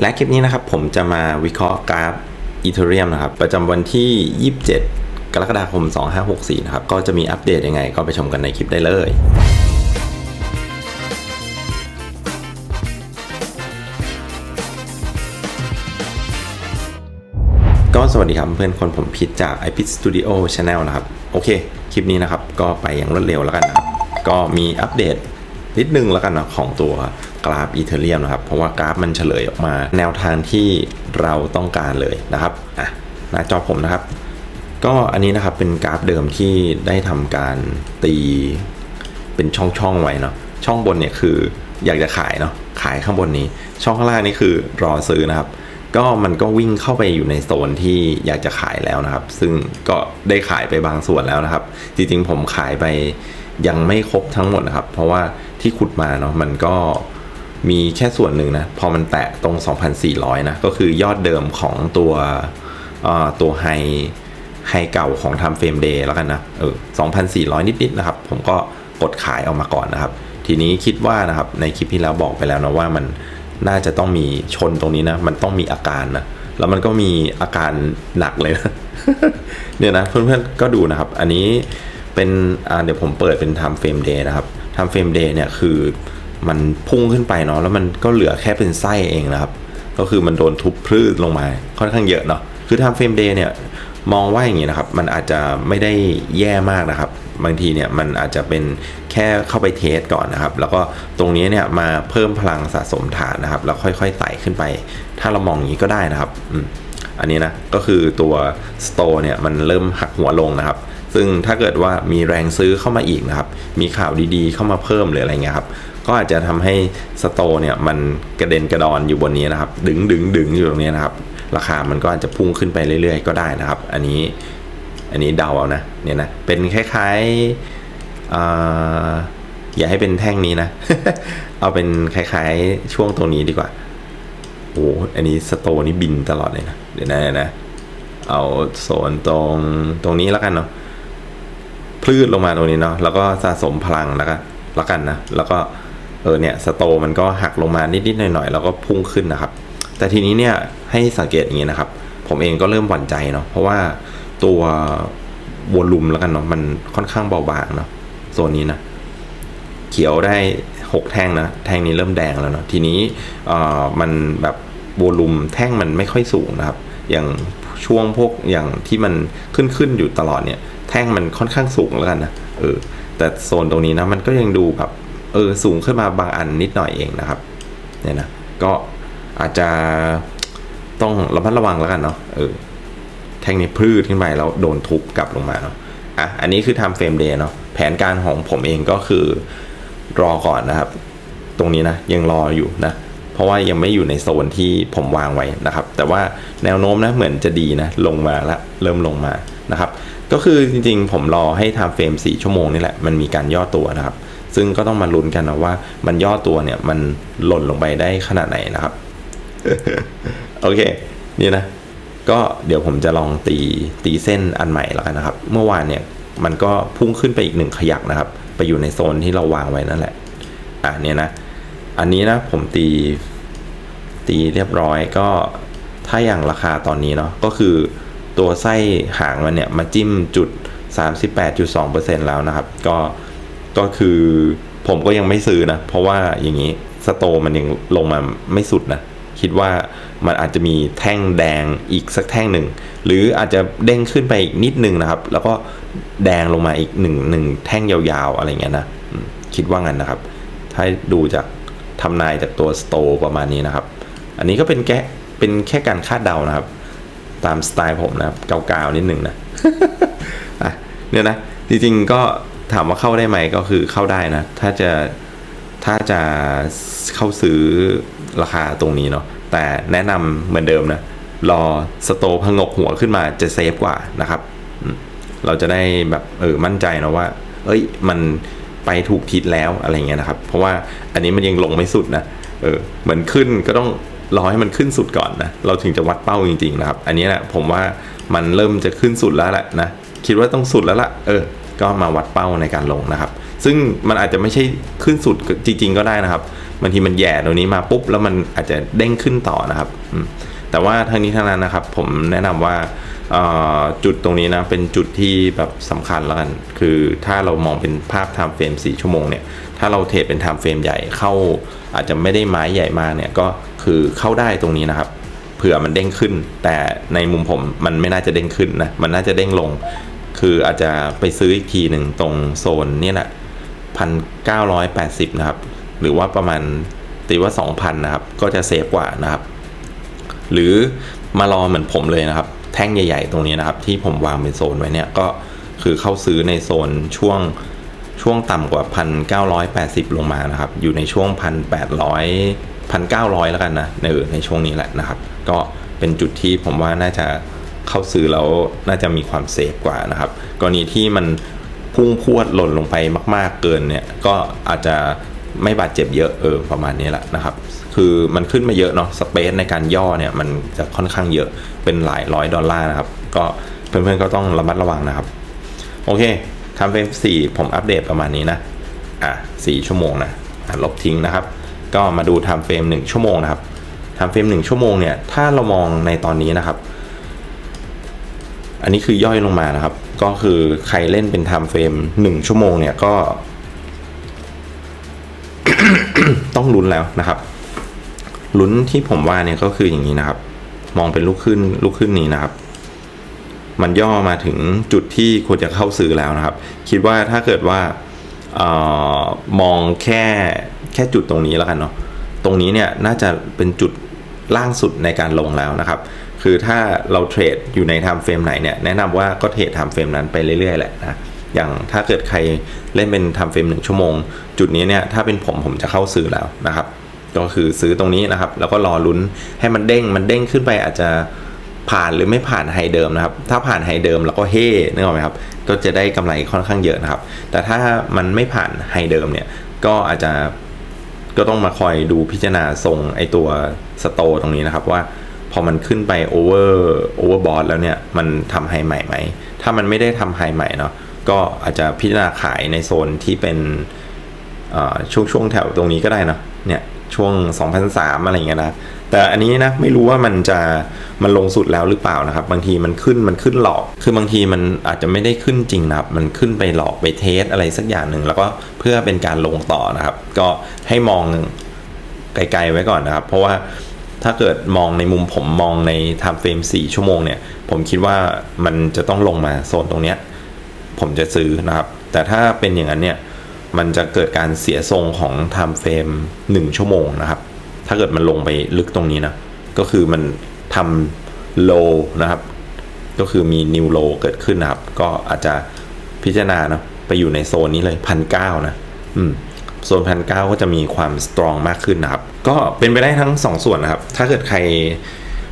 และคลิปนี้นะครับผมจะมาวิเคราะห์กราฟอีเทเรียมนะครับประจำวันที่ 27 กรกฎาคม 2564 นะครับก็จะมีอัปเดตยังไง ก็ไปชมกันในคลิปได้เลยก็สวัสดีครับเพื่อนคนผมพิดจาก i p i t Studio Channel นะครับ โอเค คลิปนี้นะครับ ก็ไปอย่างรวดเร็วแล้วกันนะครับ ก็มีอัปเดต นิดนึงแล้วกันนะของตัวกราฟอีเทเรียมนะครับ เพราะว่ากราฟมันเฉลยออกมา แนวทางที่เราต้องการเลยนะครับอะหน้าจอผมนะครับ ก็อันนี้นะครับเป็นกราฟเดิมที่ได้ทำการตีเป็นช่องๆไว้เนาะช่องบนเนี่ยคืออยากจะขายเนาะขายข้างบนนี้ ช่องข้างล่างนี่คือรอซื้อนะครับ ก็มันก็วิ่งเข้าไปอยู่ในโซนที่อยากจะขายแล้วนะครับ ซึ่งก็ได้ขายไปบางส่วนแล้วนะครับ จริงๆผมขายไป ยังไม่ครบทั้งหมดนะครับ เพราะว่าที่ขุดมาเนาะมันก็มีแค่ส่วนหนึ่งนะ พอมันแตะตรง 2,400 นะ ก็คือยอดเดิมของตัวตัวไฮไฮเก่าของทำเฟรมเดย์แล้วกันนะ เออ 2,400 นิด ๆ นะครับ ผมก็กดขายออกมาก่อนนะครับ ทีนี้คิดว่านะครับ ในคลิปที่แล้วบอกไปแล้วนะว่ามันน่าจะต้องมีชนตรงนี้นะ มันต้องมีอาการนะ แล้วมันก็มีอาการหนักเลยนะ เนี่ยนะ เพื่อน ๆ ก็ดูนะครับ อันนี้ เป็นเดี๋ยวผมเปิดเป็น time frame day นะครับ time frame day เนี่ยคือมันพุ่งขึ้นไปเนาะแล้วมันก็เหลือแค่เป็นไส้เองนะครับ ก็คือมันโดนทุบพลืดลงมาค่อนข้างเยอะเนาะคือ time frame day เนี่ยมองว่าอย่างนี้นะครับ มันอาจจะไม่ได้แย่มากนะครับ บางทีเนี่ยมันอาจจะเป็นแค่เข้าไปเทสก่อนนะครับ แล้วก็ตรงนี้เนี่ยมาเพิ่มพลังสะสมฐานนะครับ แล้วค่อยๆไต่ขึ้นไป ถ้าเรามองอย่างนี้ก็ได้นะครับอันนี้นะก็คือตัว store เนี่ยมันเริ่มหักหัวลงนะครับ ซึ่งถ้าเกิดว่ามีแรงซื้อเข้ามาอีกนะครับ มีข่าวดีๆ เข้ามาเพิ่มหรืออะไรเงี้ยครับก็อาจจะทำให้ store เนี่ยมันกระเด็นกระดอนอยู่บนนี้นะครับ ดึงดึงดึงอยู่ตรงนี้นะครับ ราคามันก็อาจจะพุ่งขึ้นไปเรื่อยๆ ก็ได้นะครับ อันนี้อันนี้เดาเอานะเนี่ยนะเป็นคล้ายๆอ่าอย่าให้เป็นแท่งนี้นะ เอาเป็นคล้ายๆช่วงตรงนี้ดีกว่าโอ้อันนี้สโตนี่บินตลอดเลยนะเดี๋ยวนะเดี๋ยวนะเอาโซนตรงตรงนี้แล้วกันเนาะ พลืดลงมาตรงนี้เนาะแล้วก็สะสมพลังแล้วก็แล้วกันนะแล้วก็เออเนี่ยสโตมันก็หักลงมานิดๆหน่อยๆแล้วก็พุ่งขึ้นนะครับ แต่ทีนี้เนี่ยให้สังเกตอย่างนี้นะครับ ผมเองก็เริ่มหวั่นใจเนาะเพราะว่าตัววอลลุ่มแล้วกันเนาะมันค่อนข้างเบาบางเนาะโซนนี้นะเขียวได้หกแท่งนะแท่งนี้เริ่มแดงแล้วเนาะทีนี้เอ่อมันแบบโวลูมแท่งมันไม่ค่อยสูงนะครับ อย่างช่วงพวกอย่างที่มันขึ้นขึ้นอยู่ตลอดเนี่ย แท่งมันค่อนข้างสูงแล้วกันนะเออแต่โซนตรงนี้นะมันก็ยังดูแบบเออสูงขึ้นมาบางอันนิดหน่อยเองนะครับเนี่ยนะก็อาจจะต้องระมัดระวังแล้วกันเนาะเออแท่งนี้พืดขึ้นไปแล้วโดนทุบกลับลงมาเนาะอะอันนี้คือ time frame day เนาะแผนการของผมเองก็คือรอก่อนนะครับ ตรงนี้นะยังรออยู่นะเพราะว่ายังไม่อยู่ในโซนที่ผมวางไว้นะครับ แต่ว่าแนวโน้มนะเหมือนจะดีนะลงมาละเริ่มลงมา นะครับ ก็คือจริงๆ ผมรอให้ time frame 4ชั่วโมงนี่แหละ มันมีการย่อตัวนะครับ ซึ่งก็ต้องมาลุ้นกันนะว่ามันย่อตัวเนี่ยมันหล่นลงไปได้ขนาดไหนนะครับ โอเค นี่นะ ก็เดี๋ยวผมจะลองตีตีเส้นอันใหม่แล้วกันนะครับ เมื่อวานเนี่ยมันก็พุ่งขึ้นไปอีกหนึ่งขยักนะครับ ไปอยู่ในโซนที่เราวางไว้นั่นแหละ อะเนี่ยนะ อันนี้นะผมตีตีเรียบร้อยก็ถ้าอย่างราคาตอนนี้เนาะก็คือ ตัวไส้หางมันเนี่ยมาจิ้มจุด 38.2%แล้วนะครับ ก็ก็คือผมก็ยังไม่ซื้อนะ เพราะว่าอย่างนี้สโตมันยังลงมาไม่สุดนะ คิดว่ามันอาจจะมีแท่งแดงอีกสักแท่งหนึ่ง หรืออาจจะเด้งขึ้นไปอีกนิดนึงนะครับ แล้วก็แดงลงมาอีกหนึ่งหนึ่งแท่งยาวๆอะไรเงี้ยนะคิดว่างั้นนะครับ ถ้าดูจากทำนายจากตัวสโตประมาณนี้นะครับ อันนี้ก็เป็นแค่เป็นแค่การคาดเดานะครับ ตามสไตล์ผมนะครับเกาๆนิดหนึ่งนะอะเนี่ยนะจริงๆก็ถามว่าเข้าได้ไหมก็คือเข้าได้นะ ถ้าจะถ้าจะเข้าซื้อราคาตรงนี้เนาะแต่แนะนำเหมือนเดิมนะรอสโตพงกหัวขึ้นมาจะเซฟกว่านะครับอืมเราจะได้แบบเออมั่นใจนะว่า เอ้ยมันไปถูกทิศแล้วอะไรเงี้ยนะครับ เพราะว่าอันนี้มันยังลงไม่สุดนะเออเหมือนขึ้นก็ต้อง รอให้มันขึ้นสุดก่อนนะเราถึงจะวัดเป้าจริงๆนะครับ อันนี้แหละผมว่ามันเริ่มจะขึ้นสุดแล้วแหละนะคิดว่าต้องสุดแล้วล่ะเออ ก็มาวัดเป้าในการลงนะครับ ซึ่งมันอาจจะไม่ใช่ขึ้นสุดจริง ๆ ก็ได้นะครับบางทีมันแย่ตรงนี้มาปุ๊บแล้วมันอาจจะเด้งขึ้นต่อนะครับแต่ว่าทั้งนี้ทั้งนั้นนะครับ ผมแนะนำว่า จุดตรงนี้นะเป็นจุดที่แบบสำคัญแล้วกัน คือถ้าเรามองเป็นภาพไทม์เฟรม4 ชั่วโมงเนี่ย ถ้าเราเทรดเป็นไทม์เฟรมใหญ่เข้า อาจจะไม่ได้ไม้ใหญ่มากเนี่ย ก็คือเข้าได้ตรงนี้นะครับ เผื่อมันเด้งขึ้น แต่ในมุมผมมันไม่น่าจะเด้งขึ้นนะ มันน่าจะเด้งลง คืออาจจะไปซื้ออีกทีหนึ่งตรงโซนเนี่ยแหละพันเก้าร้อยแปดสิบนะครับ หรือว่าประมาณตีว่าสองพันนะครับ ก็จะเซฟกว่านะครับ หรือมารอเหมือนผมเลยนะครับ แท่งใหญ่ ๆ ตรงนี้นะครับ ที่ผมวางเป็นโซนไว้เนี่ยก็คือเข้าซื้อในโซนช่วงช่วงต่ำกว่าพันเก้าร้อยแปดสิบลงมานะครับ อยู่ในช่วงพันแปดร้อยพันเก้าร้อยแล้วกันนะในในช่วงนี้แหละนะครับ ก็เป็นจุดที่ผมว่าน่าจะเข้าซื้อแล้วน่าจะมีความเซฟกว่านะครับ กรณีที่มันพุ่งพรวดหล่นลงไปมาก ๆ เกินเนี่ยก็อาจจะ ไม่บาดเจ็บเยอะเออประมาณนี้แหละนะครับ คือมันขึ้นมาเยอะเนาะสเปซในการย่อเนี่ยมันจะค่อนข้างเยอะเป็นหลายร้อยดอลลาร์นะครับ ก็เพื่อนๆก็ต้องระมัดระวังนะครับ โอเคทำเฟรมสี่ผมอัปเดตประมาณนี้นะอะสี่ชั่วโมงนะลบทิ้งนะครับ ก็มาดูทำเฟรมหนึ่งชั่วโมงนะครับทำเฟรมหนึ่งชั่วโมงเนี่ยถ้าเรามองในตอนนี้นะครับ อันนี้คือย่อยลงมานะครับ ก็คือใครเล่นเป็นไทม์เฟรมหนึ่งชั่วโมงเนี่ยก็ ต้องลุ้นแล้วนะครับลุ้นที่ผมว่าเนี่ยก็คืออย่างนี้นะครับ มองเป็นลูกขึ้นลูกขึ้นนี้นะครับ มันย่อมาถึงจุดที่ควรจะเข้าซื้อแล้วนะครับ คิดว่าถ้าเกิดว่าออมองแค่แค่จุดตรงนี้แล้วกันเนาะตรงนี้เนี่ยน่าจะเป็นจุดล่างสุดในการลงแล้วนะครับ คือถ้าเราเทรดอยู่ในไทม์เฟรมไหนเนี่ยแนะนำว่าก็เทรดไทม์เฟรมนั้นไปเรื่อยๆแหละนะ อย่างถ้าเกิดใครเล่นเป็นทม์เฟรมหนึ่งชั่วโมง จุดนี้เนี่ยถ้าเป็นผมผมจะเข้าซื้อแล้วนะครับก็คือซื้อตรงนี้นะครับ แล้วก็รอลุ้นให้มันเด้งมันเด้งขึ้นไปอาจจะผ่านหรือไม่ผ่านไฮเดิมนะครับ ถ้าผ่านไฮเดิมแล้วก็เฮ่นึกออกไหมครับ ก็จะได้กำไรค่อนข้างเยอะนะครับ แต่ถ้ามันไม่ผ่านไฮเดิมเนี่ย ก็อาจจะก็ต้องมาคอยดูพิจารณาทรงไอตัวสโตตรงนี้นะครับว่าพอมันขึ้นไปโอเวอร์โอเวอร์บอทแล้วเนี่ย มันทำไฮใหม่ไหม ถ้ามันไม่ได้ทำไฮใหม่เนาะ ก็อาจจะพิจารณาขายในโซนที่เป็นช่วงช่วงแถวตรงนี้ก็ได้นะเนี่ยช่วง 2003อะไรเงี้ยนะ แต่อันนี้นะไม่รู้ว่ามันจะมันลงสุดแล้วหรือเปล่านะครับ บางทีมันขึ้นมันขึ้นหลอก คือบางทีมันอาจจะไม่ได้ขึ้นจริงนะครับ มันขึ้นไปหลอกไปเทสอะไรสักอย่างหนึ่งแล้วก็เพื่อเป็นการลงต่อนะครับ ก็ให้มองไกลๆไว้ก่อนนะครับ เพราะว่าถ้าเกิดมองในมุมผมมองใน time frame 4ชั่วโมงเนี่ย ผมคิดว่ามันจะต้องลงมาโซนตรงเนี้ย ผมจะซื้อนะครับ แต่ถ้าเป็นอย่างนั้นเนี่ยมันจะเกิดการเสียทรงของ time frame 1 ชั่วโมงนะครับ ถ้าเกิดมันลงไปลึกตรงนี้นะ ก็คือมันทำ low นะครับ ก็คือมี new low เกิดขึ้นนะครับ ก็อาจจะพิจารณาเนาะไปอยู่ในโซนนี้เลยพันเก้านะอืมโซนพันเก้าก็จะมีความสตรองมากขึ้นนะครับ ก็เป็นไปได้ทั้ง 2ส่วนนะครับ ถ้าเกิดใคร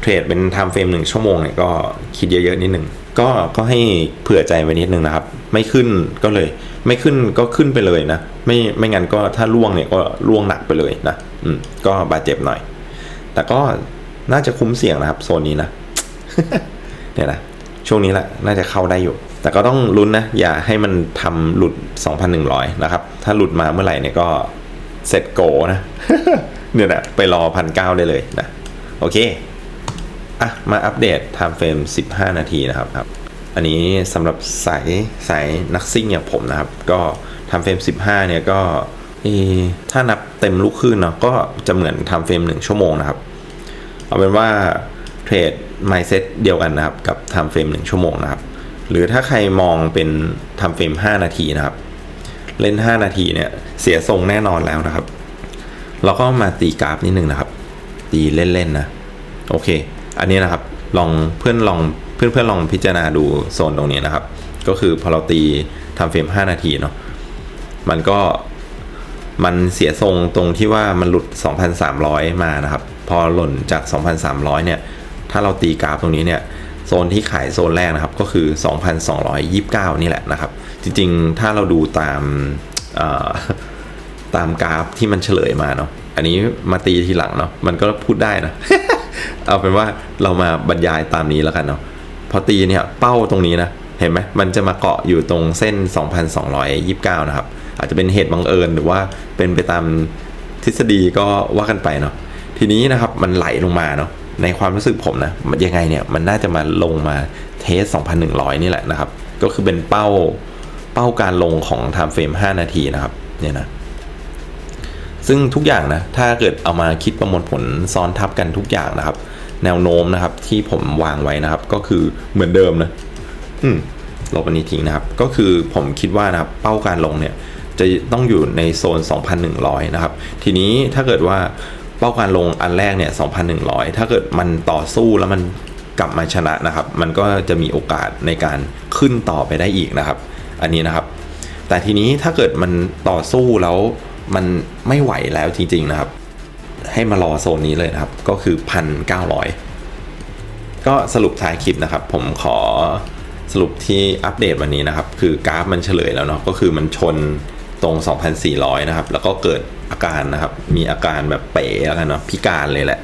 เทรดเป็น time frame หนึ่งชั่วโมงเนี่ยก็คิดเยอะๆนิดหนึ่ง ก็ก็ให้เผื่อใจไว้นิดนึงนะครับ ไม่ขึ้นก็เลย ไม่ขึ้นก็ขึ้นไปเลยนะ ไม่ไม่งั้นก็ถ้าล่วงเนี่ยก็ล่วงหนักไปเลยนะอืมก็บาดเจ็บหน่อย แต่ก็น่าจะคุ้มเสี่ยงนะครับ โซนนี้นะเนี่ยนะช่วงนี้แหละน่าจะเข้าได้อยู่ แต่ก็ต้องลุ้นนะ อย่าให้มันทำหลุด 2,100 นะครับ ถ้าหลุดมาเมื่อไหร่เนี่ยก็เสร็จโกนะเนี่ยนะไปรอพันเก้าได้เลยนะ โอเค อะมาอัปเดต time frame 15 นาทีนะครับครับ อันนี้สำหรับสายสายนักซิ่งอย่างผมนะครับ ก็ time frame 15 เนี่ยก็ถ้านับเต็มลูกขึ้นเนาะก็จะเหมือน time frame 1 ชั่วโมงนะครับ เอาเป็นว่าเทรด mindset เดียวกันนะครับ กับ time frame 1 ชั่วโมงนะครับ หรือถ้าใครมองเป็น time frame 5 นาทีนะครับ เล่น 5 นาทีเนี่ยเสียทรงแน่นอนแล้วนะครับเราก็มาตีกราฟนิดนึงนะครับ ตีเล่นๆนะ โอเค อันนี้นะครับลองเพื่อนลองเพื่อนเพื่อนลองพิจารณาดูโซนตรงนี้นะครับ ก็คือพอเราตีทำเฟรม 5 นาทีเนาะมันก็มันเสียทรงตรงที่ว่ามันหลุด 2,300 มานะครับ พอหล่นจาก 2,300 เนี่ย ถ้าเราตีกราฟตรงนี้เนี่ยโซนที่ขายโซนแรกนะครับก็คือ 2,229 นี่แหละนะครับ จริงๆ ถ้าเราดูตามตามกราฟที่มันเฉลยมาเนาะอันนี้มาตีทีหลังเนาะมันก็พูดได้นะ เอาเป็นว่าเรามาบรรยายตามนี้แล้วกันเนาะพอตีเนี่ยเป้าตรงนี้นะเห็นไหมมันจะมาเกาะอยู่ตรงเส้น 2,229 นะครับ อาจจะเป็นเหตุบังเอิญหรือว่าเป็นไปตามทฤษฎีก็ว่ากันไปเนาะทีนี้นะครับมันไหลลงมาเนาะในความรู้สึกผมนะมันยังไงเนี่ยมันน่าจะมาลงมาเทส 2,100 นี่แหละนะครับ ก็คือเป็นเป้าเป้าการลงของ time frame 5นาทีนะครับเนี่ยนะซึ่งทุกอย่างนะถ้าเกิดเอามาคิดประมวลผลซ้อนทับกันทุกอย่างนะครับ แนวโน้มนะครับที่ผมวางไว้นะครับ ก็คือเหมือนเดิมนะอืมลบอันนี้ทิ้งนะครับ ก็คือผมคิดว่านะครับเป้าการลงเนี่ยจะต้องอยู่ในโซน 2,100 นะครับ ทีนี้ถ้าเกิดว่าเป้าการลงอันแรกเนี่ย 2,100 ถ้าเกิดมันต่อสู้แล้วมันกลับมาชนะนะครับ มันก็จะมีโอกาสในการขึ้นต่อไปได้อีกนะครับ อันนี้นะครับ แต่ทีนี้ถ้าเกิดมันต่อสู้แล้วมันไม่ไหวแล้วจริงๆนะครับ ให้มารอโซนนี้เลยนะครับ ก็คือพันเก้าร้อยก็สรุปท้ายคลิปนะครับ ผมขอสรุปที่อัปเดตวันนี้นะครับ คือกราฟมันเฉลยแล้วเนาะก็คือมันชนตรง 2,400 นะครับ แล้วก็เกิดอาการนะครับ มีอาการแบบเป๋แล้วกันเนาะพิการเลยแหละ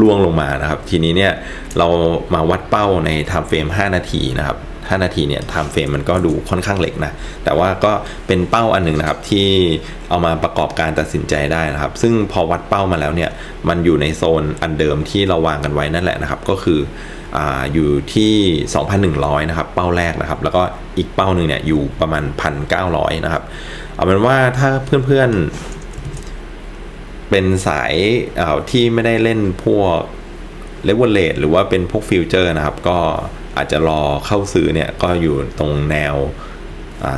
ล่วงลงมานะครับ ทีนี้เนี่ยเรามาวัดเป้าใน time frame 5นาทีนะครับ 5 นาทีเนี่ย time frame มันก็ดูค่อนข้างเล็กนะแต่ว่าก็เป็นเป้าอันหนึ่งนะครับที่เอามาประกอบการตัดสินใจได้นะครับ ซึ่งพอวัดเป้ามาแล้วเนี่ยมันอยู่ในโซนอันเดิมที่เราวางกันไว้นั่นแหละนะครับ ก็คือออยู่ที่ 2,100 นะครับ เป้าแรกนะครับ แล้วก็อีกเป้าหนึ่งเนี่ยอยู่ประมาณ 1,900 นะครับ เอาเป็นว่าถ้าเพื่อนๆ เป็นสายที่ไม่ได้เล่นพวกเลเวลเลทหรือว่าเป็นพวกฟิวเจอร์นะครับ ก็ อาจจะรอเข้าซื้อเนี่ยก็อยู่ตรงแนว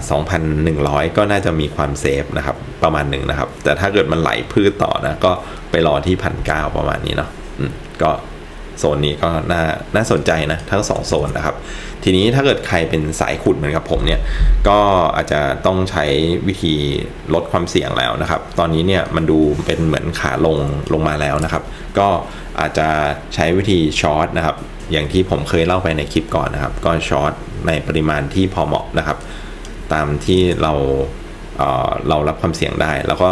2,100 ก็น่าจะมีความเซฟนะครับประมาณหนึ่งนะครับ แต่ถ้าเกิดมันไหลพืชต่อนะก็ไปรอที่พันเประมาณนี้เนาะก็ โซนนี้ก็น่าน่าสนใจนะทั้ง2โซนนะครับ ทีนี้ถ้าเกิดใครเป็นสายขุดเหมือนกับผมเนี่ยก็อาจจะต้องใช้วิธีลดความเสี่ยงแล้วนะครับ ตอนนี้เนี่ยมันดูเป็นเหมือนขาลงลงมาแล้วนะครับ ก็อาจจะใช้วิธีช็อตนะครับอย่างที่ผมเคยเล่าไปในคลิปก่อนนะครับ ก็ช็อตในปริมาณที่พอเหมาะนะครับ ตามที่เราเเรารับความเสี่ยงได้ แล้วก็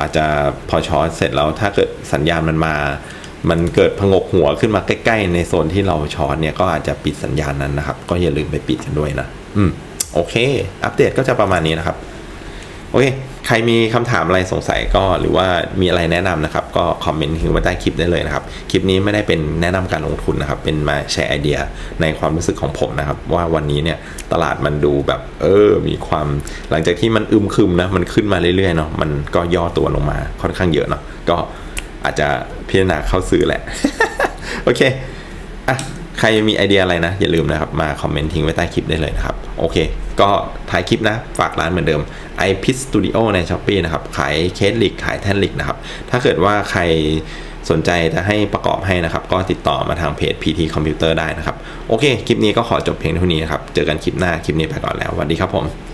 อาจจะพอช็อตเสร็จแล้วถ้าเกิดสัญญาณมันมา มันเกิดพงกหัวขึ้นมาใกล้ ๆ ในโซนที่เราช็อตเนี่ยก็อาจจะปิดสัญญาณนั้นนะครับ ก็อย่าลืมไปปิดกันด้วยนะ อืม โอเค อัปเดตก็จะประมาณนี้นะครับ โอเค ใครมีคำถามอะไรสงสัยก็หรือว่ามีอะไรแนะนำนะครับ ก็คอมเมนต์ทิ้งไว้ใต้คลิปได้เลยนะครับ คลิปนี้ไม่ได้เป็นแนะนำการลงทุนนะครับ เป็นมาแชร์ไอเดียในความรู้สึกของผมนะครับ ว่าวันนี้เนี่ยตลาดมันดูแบบ เออ มีความหลังจากที่มันอึมครึมนะ มันขึ้นมาเรื่อยๆเนาะ มันก็ย่อตัวลงมาค่อนข้างเยอะเนาะ ก็ อาจจะพิจารณาเข้าซื้อแหละ โอเค อะ ใครมีไอเดียอะไรนะ อย่าลืมนะครับ มาคอมเมนต์ทิ้งไว้ใต้คลิปได้เลยนะครับ โอเค ก็ท้ายคลิปนะ ฝากร้านเหมือนเดิม i p i t Studio ใน s h อ p e e นะครับ ขายเคสลิกขายแท่นลิกนะครับ ถ้าเกิดว่าใครสนใจจะให้ประกอบให้นะครับ ก็ติดต่อมาทางเพจ PT Computer ได้นะครับ โอเค คลิปนี้ก็ขอจบเพียงเท่านี้นะครับ เจอกันคลิปหน้า คลิปนี้ไปก่อนแล้วสวัสดีครับผม